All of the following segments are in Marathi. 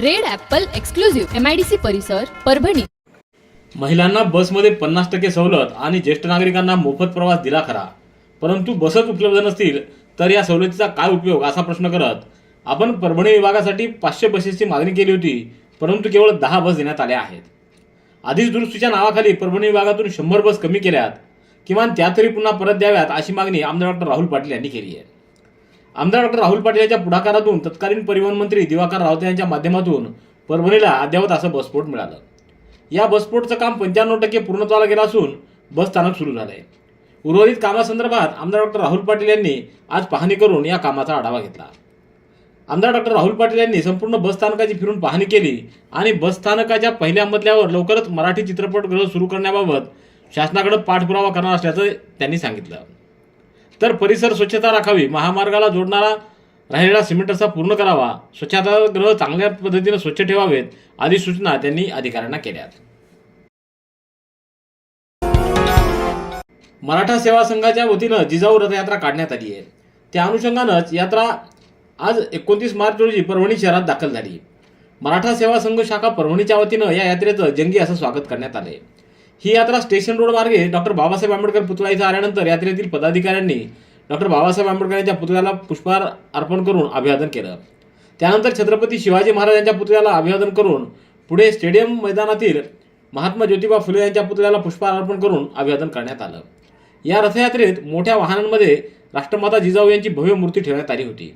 Red Apple exclusive MIDC परिसर परभणी. महिलांना बसमध्ये पन्नास टक्के सवलत आणि ज्येष्ठ नागरिकांना मोफत प्रवास दिला खरा. परंतु बसच उपलब्ध नसतील तर या सवलतीचा काय उपयोग असा प्रश्न करत आपण परभणी विभागासाठी पाचशे बसेसची मागणी केली होती परंतु केवळ दहा बस देण्यात आल्या आहेत. आधीच दुरुस्तीच्या नावाखाली परभणी विभागातून शंभर बस कमी केल्यात किमान त्या तरी पुन्हा परत द्याव्यात अशी मागणी आमदार डॉक्टर राहुल पाटील यांनी केली आहे. आमदार डॉक्टर राहुल पाटील यांच्या पुढाकारातून तत्कालीन परिवहन मंत्री दिवाकर रावते यांच्या माध्यमातून परभणीला अद्ययावत असं बसस्फोट मिळालं. या बसस्फोटचं काम पंच्याण्णव टक्के पूर्णत्वाला गेलं असून बस स्थानक सुरू झालं आहे उर्वरित कामासंदर्भात आमदार डॉक्टर राहुल पाटील यांनी आज पाहणी करून या कामाचा आढावा घेतला. आमदार डॉक्टर राहुल पाटील यांनी संपूर्ण बस स्थानकाची फिरून पाहणी केली आणि बस स्थानकाच्या पहिल्या मजल्यावर लवकरच मराठी चित्रपटगृह सुरू करण्याबाबत शासनाकडे पाठपुरावा करणार असल्याचं त्यांनी सांगितलं. तर परिसर स्वच्छता राखावी. महामार्गाला जोडणारा राहिलेला सिमेंट रस्ता पूर्ण करावा. स्वच्छतागृह चांगल्या पद्धतीने स्वच्छ ठेवावेत आदी सूचना त्यांनी अधिकाऱ्यांना केल्यात. मराठा सेवा संघाच्या वतीनं जिजाऊ रथयात्रा काढण्यात आली आहे. त्या अनुषंगानंच यात्रा आज एकोणतीस मार्च रोजी परभणी शहरात दाखल झाली. मराठा सेवा संघ शाखा परभणीच्या वतीनं या यात्रेचं जंगी असं स्वागत करण्यात आले ही यात्रा स्टेशन रोड मार्गे डॉक्टर बाबासाहेब आंबेडकर पुतळा इथं आल्यानंतर यात्रेतील पदाधिकाऱ्यांनी डॉक्टर बाबासाहेब आंबेडकर यांच्या पुतळ्याला पुष्पहार अर्पण करून अभिवादन केलं. त्यानंतर छत्रपती शिवाजी महाराज यांच्या पुतळ्याला अभिवादन करून पुढे स्टेडियम मैदानातील महात्मा ज्योतिबा फुले यांच्या पुतळ्याला पुष्पहार अर्पण करून अभिवादन करण्यात आलं. या रथयात्रेत मोठ्या वाहनांमध्ये राष्ट्रमाता जिजाऊ यांची भव्य मूर्ती ठेवण्यात आली होती.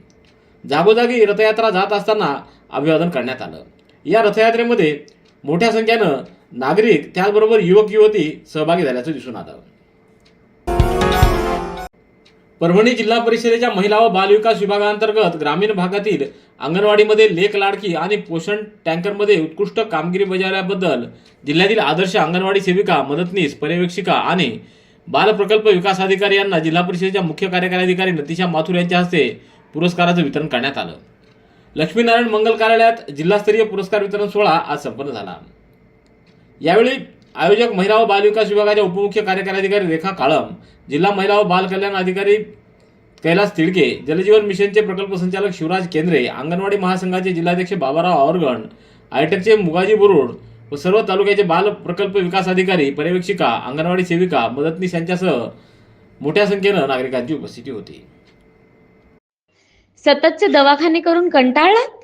जागोजागी रथयात्रा जात असताना अभिवादन करण्यात आलं. या रथयात्रेमध्ये मोठ्या संख्येनं नागरिक त्याचबरोबर युवक युवती सहभागी झाल्याचं दिसून आलं. परभणी जिल्हा परिषदेच्या महिला व बालविकास विभागांतर्गत ग्रामीण भागातील अंगणवाडीमध्ये लेख लाडकी आणि पोषण टँकरमध्ये उत्कृष्ट कामगिरी बजावल्याबद्दल जिल्ह्यातील आदर्श अंगणवाडी सेविका मदतनीस पर्यवेक्षिका आणि बालप्रकल्प विकास अधिकारी यांना जिल्हा परिषदेच्या मुख्य कार्यकारी अधिकारी नतिशा माथुर यांच्या हस्ते पुरस्काराचं वितरण करण्यात आलं. लक्ष्मीनारायण मंगल कार्यालयात जिल्हास्तरीय पुरस्कार वितरण सोहळा आज संपन्न झाला. यावेळी आयोजक महिला व बालविकास विभागाच्या उपमुख्य कार्यकारी अधिकारी रेखा काळम जिल्हा महिला व बाल कल्याण अधिकारी कैलास तिडके जलजीवन मिशनचे प्रकल्प संचालक शिवराज केंद्रे अंगणवाडी महासंघाचे जिल्हाध्यक्ष बाबाराव आवरगण आयटेकचे मुगाजी बुरुड व सर्व तालुक्याचे बाल प्रकल्प विकास अधिकारी पर्यवेक्षिका अंगणवाडी सेविका मदतनीस यांच्यासह मोठ्या संख्येनं नागरिकांची उपस्थिती होती. सततचे दवाखाने करून कंटाळलात?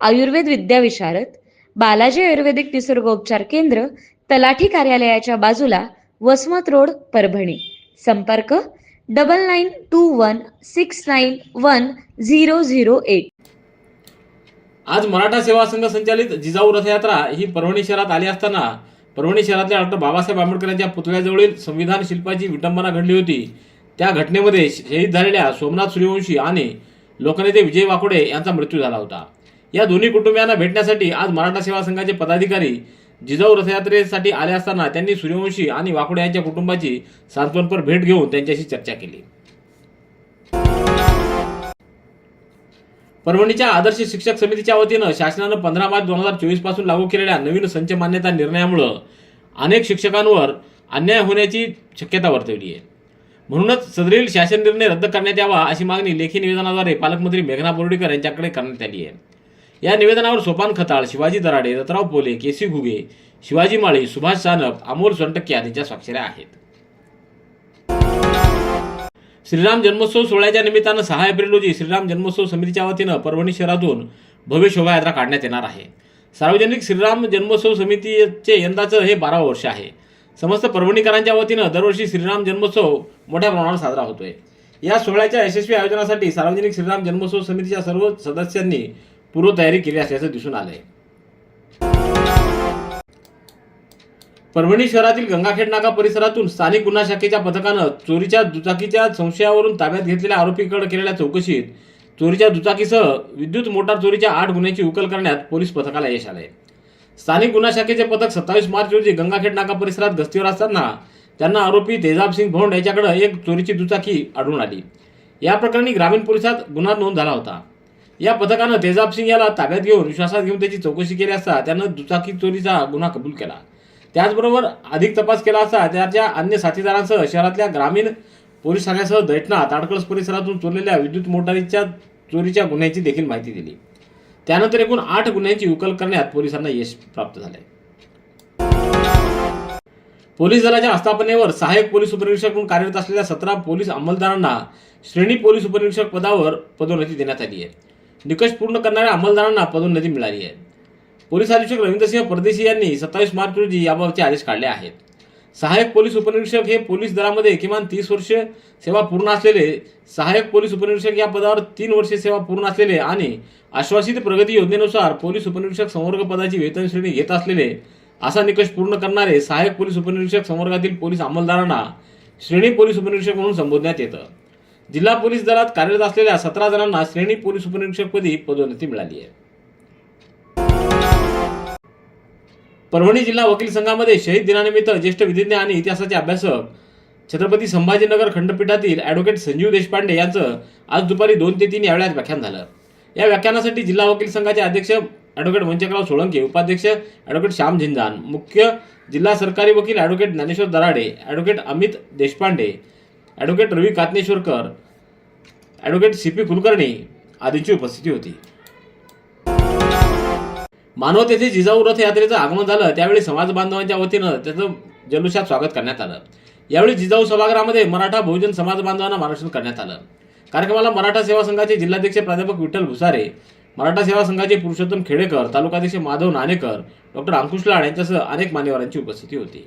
आयुर्वेद विद्याविशारद बालाजी आयुर्वेदिक निसर्गोपचार केंद्र तलाठी कार्यालयाच्या बाजूला वसमत रोड परभणी. संपर्क double nine two one six nine one zero zero eight आज मराठा सेवा संघ संचालित जिजाऊ रथयात्रा ही परभणी शहरात आली असताना परभणी शहरातल्या डॉक्टर बाबासाहेब आंबेडकर यांच्या पुतळ्याजवळील संविधान शिल्पाची विटंबना घडली होती. त्या घटनेमध्ये शहीद झालेल्या सोमनाथ सूर्यवंशी आणि लोकनेते विजय वाकोडे यांचा मृत्यू झाला होता. या दोन्ही कुटुंबियांना भेटण्यासाठी आज मराठा सेवा संघाचे पदाधिकारी जिजाऊ रथयात्रेसाठी आले असताना त्यांनी सूर्यवंशी आणि वाकुडे यांच्या कुटुंबाची सांत्वनपर भेट घेऊन त्यांच्याशी चर्चा केली. परभणीच्या आदर्श शिक्षक समितीच्या वतीनं शासनानं पंधरा मार्च दोन हजार चोवीसपासून लागू केलेल्या नवीन संच मान्यता निर्णयामुळं अनेक शिक्षकांवर अन्याय होण्याची शक्यता वर्तवली आहे. म्हणूनच सदरील शासन निर्णय रद्द करण्यात यावा अशी मागणी लेखी निवेदनाद्वारे पालकमंत्री मेघना बोर्डीकर यांच्याकडे करण्यात आली आहे. या निवेदनावर सोपान खताळ शिवाजी दराडे रतराव पोले केसी घुगे शिवाजी माळी सुभाष सानप अमोल सोनटक्के आदींच्या स्वाक्षऱ्या आहेत. श्रीराम जन्मोत्सव सोहळ्याच्या निमित्तानं सहा एप्रिल रोजी श्रीराम जन्मोत्सव समितीच्या वतीनं परभणी शहरातून भव्य शोभायात्रा काढण्यात येणार आहे. सार्वजनिक श्रीराम जन्मोत्सव समितीचे यंदाचं हे बारावं वर्ष आहे. समस्त परभणीकरांच्या वतीनं दरवर्षी श्रीराम जन्मोत्सव मोठ्या प्रमाणावर साजरा होतोय. या सोहळ्याच्या यशस्वी आयोजनासाठी सार्वजनिक श्रीराम जन्मोत्सव समितीच्या सर्व सदस्यांनी पूर्वतयारी केली असल्याचं दिसून आलंय. परभणी शहरातील गंगाखेड नाका परिसरातून स्थानिक गुन्हा शाखेच्या पथकानं चोरीच्या दुचाकीच्या संशयावरून ताब्यात घेतलेल्या आरोपीकडे केलेल्या चौकशीत चोरीच्या दुचाकीसह विद्युत मोटार चोरीच्या आठ गुन्ह्यांची उकल करण्यात पोलीस पथकाला यश आलंय. स्थानिक गुन्हा शाखेचे पथक सत्तावीस मार्च रोजी गंगाखेड नाका परिसरात गस्तीवर असताना त्यांना आरोपी तेजाब सिंग भोंड याच्याकडे एक चोरीची दुचाकी आढळून आली. या प्रकरणी ग्रामीण पोलिसात गुन्हा नोंद झाला होता. या पथकानं तेजाब सिंग याला ताब्यात घेऊन विश्वासात घेऊन त्याची चौकशी केली असता त्यानं दुचाकी चोरीचा गुन्हा कबूल केला. त्याचबरोबर अधिक तपास केला असता त्याच्या अन्य साथीदारांसह शहरातल्या ग्रामीण पोलीस ठाण्यासह दैठणा ताडकळस परिसरातून चोरलेल्या विद्युत मोटारीच्या चोरीच्या गुन्ह्याची देखील माहिती दिली. त्यानंतर एकूण आठ गुन्ह्यांची उकल करण्यात पोलिसांना यश प्राप्त झाले पोलीस दलाच्या आस्थापनेवर सहाय्यक पोलीस उपनिरीक्षक म्हणून कार्यरत असलेल्या सतरा पोलीस अंमलदारांना श्रेणी पोलीस उपनिरीक्षक पदावर पदोन्नती देण्यात आली आहे. निकष पूर्ण करणाऱ्या अंमलदारांना पदोन्नती मिळाली आहे. पोलीस अधीक्षक रवींद्रसिंह परदेशी यांनी सत्तावीस मार्च रोजी याबाबतचे आदेश काढले आहेत. सहाय्यक पोलीस उपनिरीक्षक हे पोलीस दलामध्ये किमान तीस वर्ष सेवा पूर्ण असलेले सहाय्यक पोलीस उपनिरीक्षक या पदावर तीन वर्षे सेवा पूर्ण असलेले आणि आश्वासित प्रगती योजनेनुसार पोलीस उपनिरीक्षक संवर्ग पदाची वेतन श्रेणी घेत असलेले असा निकष पूर्ण करणारे सहाय्यक पोलीस उपनिरीक्षक संवर्गातील पोलीस अंमलदारांना श्रेणी पोलीस उपनिरीक्षक म्हणून संबोधण्यात येतं. जिल्हा पोलीस दलात कार्यरत असलेल्या सतरा जणांना श्रेणी पोलीस उपनिरीक्षकपदी पदोन्नती मिळाली आहे. परभणी जिल्हा वकील संघामध्ये शहीद दिनानिमित्त ज्येष्ठ विधिज्ञ आणि इतिहासाचे अभ्यासक छत्रपती संभाजीनगर खंडपीठातील ॲडव्होकेट संजीव देशपांडे यांचं आज दुपारी दोन ते तीन या वेळात व्याख्यान झालं. या व्याख्यानासाठी जिल्हा वकील संघाचे अध्यक्ष ॲडव्होकेट मंचकराव सोळंके उपाध्यक्ष ॲडव्होकेट श्याम झिंजान मुख्य जिल्हा सरकारी वकील advocate Dnyaneshwar Darade advocate Amit Deshpande advocate Ravi Katneshwarkar advocate C P Kulkarni आदींची उपस्थिती होती. मानवत येथे जिजाऊ रथ यात्रेचं आगमन झालं त्यावेळी समाज बांधवांच्या वतीनं त्याचं जल्लोषात स्वागत करण्यात आलं. यावेळी जिजाऊ सभागृहामध्ये मराठा बहुजन समाज बांधवांना मार्गदर्शन करण्यात आलं. कार्यक्रमाला मराठा सेवा संघाचे जिल्हाध्यक्ष प्राध्यापक विठ्ठल भुसारे मराठा सेवा संघाचे पुरुषोत्तम खेडेकर तालुकाध्यक्ष माधव नाणेकर डॉक्टर अंकुश लाड यांच्यासह अनेक मान्यवरांची उपस्थिती होती.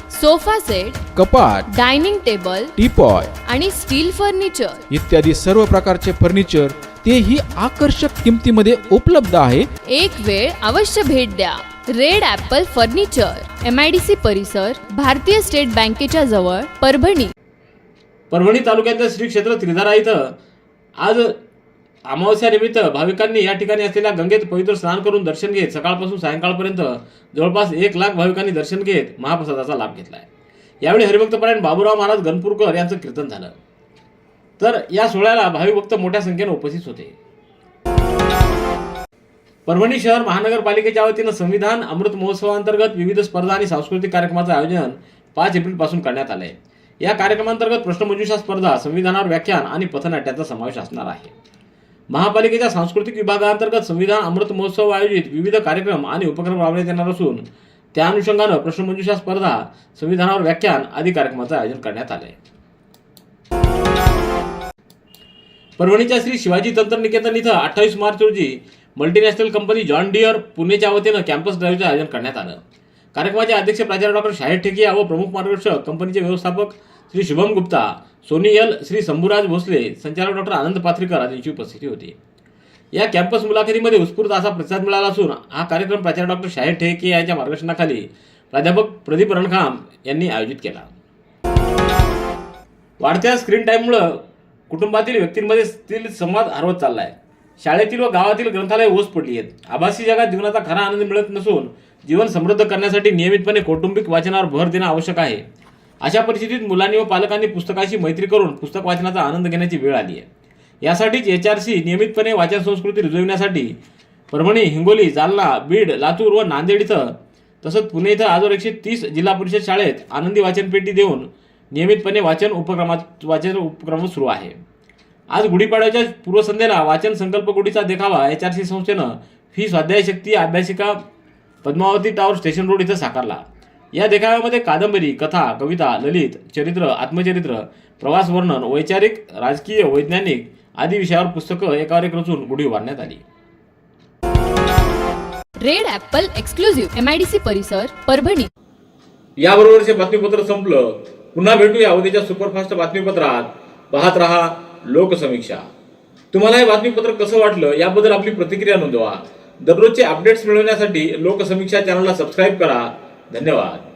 sofa set कपाट डायनिंग टेबल टीपॉय आणि स्टील फर्निचर. इत्यादी सर्व प्रकारचे फर्निचर तेही आकर्षक किमतीमध्ये उपलब्ध आहे. एक वेळ अवश्य भेट द्या. Red Apple furniture M I D C परिसर भारतीय स्टेट बँकेच्या जवळ परभणी. परभणी तालुक्यातल्या श्री क्षेत्र त्रिधारा इथं आज अमावस्यानिमित्त भाविकांनी या ठिकाणी असलेल्या गंगेत पवित्र स्नान करून दर्शन घेत सकाळपासून सायंकाळपर्यंत जवळपास एक लाख भाविकांनी दर्शन घेत महाप्रसादाचा लाभ घेतला आहे यावेळी हरिभक्तपरायण बाबूराव महाराज गणपूरकर यांचं कीर्तन झालं. तर या सोहळ्याला भाविक भक्त मोठ्या संख्येनं उपस्थित होते. परभणी शहर महानगरपालिकेच्या वतीनं संविधान अमृत महोत्सवाअंतर्गत विविध स्पर्धा आणि सांस्कृतिक कार्यक्रमाचं आयोजन पाच एप्रिलपासून करण्यात आलं आहे या कार्यक्रमांतर्गत प्रश्नमंजुषा स्पर्धा संविधानावर व्याख्यान आणि पथनाट्याचा समावेश असणार आहे. महापालिकेच्या सांस्कृतिक विभागाअंतर्गत संविधान अमृत महोत्सव आयोजित विविध कार्यक्रम आणि उपक्रम राबवण्यात येणार असून त्या अनुषंगानं प्रश्नमंजुषा स्पर्धा संविधानावर व्याख्यान आदी कार्यक्रमाचं आयोजन करण्यात आलंय. परभणीच्या श्री शिवाजी तंत्रनिकेतन इथं अठ्ठावीस मार्च रोजी मल्टीनॅशनल कंपनी जॉन डिअर पुणेच्या वतीनं कॅम्पस ड्राईव्हचं आयोजन करण्यात आलं. कार्यक्रमाचे अध्यक्ष प्राचार्य डॉक्टर शाहीर ठेकिया व प्रमुख मार्गदर्शक कंपनीचे व्यवस्थापक श्री शुभम गुप्ता सोनी श्री शंभूराज भोसले संचालक डॉक्टर आनंद पाथरीकर यांची उपस्थिती होती. या कॅम्पस मुलाखतीमध्ये उत्स्फूर्त असा प्रतिसाद मिळाला असून हा कार्यक्रम प्राचार्य डॉक्टर शाहीर ठेके यांच्या मार्गदर्शनाखाली प्राध्यापक प्रदीप रणखाम यांनी आयोजित केला. वाढत्या स्क्रीन टाईममुळं कुटुंबातील व्यक्तींमध्ये स्थिर संवाद हरवत आहे शाळेतील व गावातील ग्रंथालय ओस पडली आहेत. आभासी जगात जीवनाचा खरा आनंद मिळत नसून जीवन समृद्ध करण्यासाठी नियमितपणे कौटुंबिक वाचनावर भर देणं आवश्यक आहे. अशा परिस्थितीत मुलांनी व पालकांनी पुस्तकाशी मैत्री करून पुस्तक वाचनाचा आनंद घेण्याची वेळ आली आहे. यासाठीच एच आर सी नियमितपणे वाचन संस्कृती रुजविण्यासाठी परभणी हिंगोली जालना बीड लातूर व नांदेड इथं तसंच पुणे इथं आजवर एकशे तीस जिल्हा परिषद शाळेत आनंदी वाचनपेटी देऊन नियमितपणे वाचन उपक्रमात वाचन उपक्रम सुरू आहे. आज गुढीपाडव्याच्या पूर्वसंध्येला वाचन संकल्प गुढीचा देखावा एच आर सी संस्थेनं ही स्वाध्याय शक्ती अभ्यासिका पद्मावती टावर स्टेशन रोड इथं साकारला. या देखाव्यामध्ये कादंबरी कथा कविता ललित चरित्र आत्मचरित्र प्रवास वर्णन वैचारिक राजकीय वैज्ञानिक आदी विषयावर पुस्तकं एकावर एक रचून गुढी उभारण्यात आली. Red Apple exclusive M I D C परिसर परभणी. याबरोबरचे बातमीपत्र संपलं. पुन्हा भेटूया उद्याच्या सुपरफास्ट बातमीपत्रात. पाहत रहा लोकसमीक्षा. तुम्हाला हे बातमीपत्र कसं वाटलं याबद्दल आपली प्रतिक्रिया नोंदवा. दररोजचे अपडेट्स मिळवण्यासाठी लोकसमीक्षा चॅनलला सबस्क्राईब करा. धन्यवाद.